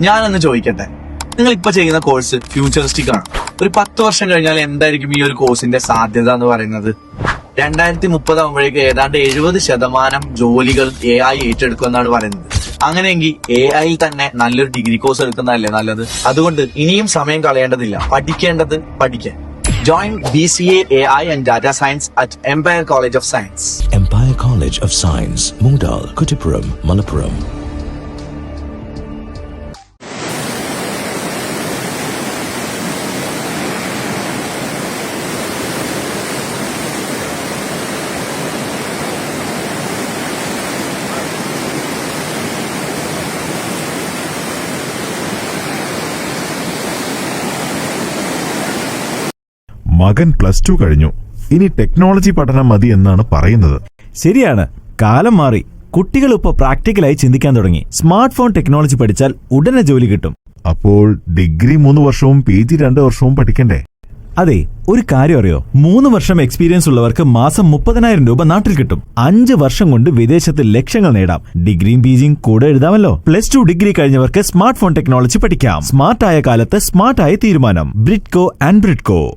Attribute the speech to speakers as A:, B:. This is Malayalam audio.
A: ഞാനൊന്ന് ചോദിക്കട്ടെ. നിങ്ങൾ ഇപ്പൊ ചെയ്യുന്ന കോഴ്സ് ഫ്യൂച്ചറിസ്റ്റിക് ആണ്. ഒരു പത്ത് വർഷം കഴിഞ്ഞാൽ എന്തായിരിക്കും ഈ ഒരു കോഴ്സിന്റെ സാധ്യത എന്ന് പറയുന്നത്? രണ്ടായിരത്തി മുപ്പത് ആകുമ്പോഴേക്ക് ഏതാണ്ട് എഴുപത് ശതമാനം ജോലികൾ എ ഐ ഏറ്റെടുക്കുമെന്നാണ് പറയുന്നത്. അങ്ങനെയെങ്കിൽ എ ഐയിൽ തന്നെ നല്ലൊരു ഡിഗ്രി കോഴ്സ് എടുക്കുന്നതല്ലേ നല്ലത്? അതുകൊണ്ട് ഇനിയും സമയം കളയേണ്ടതില്ല. പഠിക്കേണ്ടത് പഠിക്കാൻ. Join B C A A I and data science at Empire college of science
B: Empire college of science Moondal, Kuttippuram Malappuram.
C: മകൻ പ്ലസ് ടു കഴിഞ്ഞു. ഇനി ടെക്നോളജി പഠനം മതി എന്നാണ് പറയുന്നത്.
D: ശരിയാണ്. കാലം മാറി. കുട്ടികൾ ഇപ്പോൾ പ്രാക്ടിക്കലായി ചിന്തിക്കാൻ തുടങ്ങി. സ്മാർട്ട് ഫോൺ ടെക്നോളജി പഠിച്ചാൽ ഉടനെ ജോലി കിട്ടും.
C: അപ്പോൾ ഡിഗ്രി മൂന്ന് വർഷവും പി ജി രണ്ട് വർഷവും പഠിക്കണ്ടേ?
D: അതെ ഒരു കാര്യം അറിയോ? മൂന്ന് വർഷം എക്സ്പീരിയൻസ് ഉള്ളവർക്ക് മാസം മുപ്പതിനായിരം രൂപ നാട്ടിൽ കിട്ടും. അഞ്ച് വർഷം കൊണ്ട് വിദേശത്ത് ലക്ഷ്യങ്ങൾ നേടാം. ഡിഗ്രിയും പിജിയും കൂടെ എഴുതാമല്ലോ. പ്ലസ് ടു ഡിഗ്രി കഴിഞ്ഞവർക്ക് സ്മാർട്ട് ഫോൺ ടെക്നോളജി പഠിക്കാം. സ്മാർട്ടായ കാലത്ത് സ്മാർട്ടായ തീരുമാനം. ബ്രിഡ്കോ ആൻഡ് ബ്രിഡ്കോ.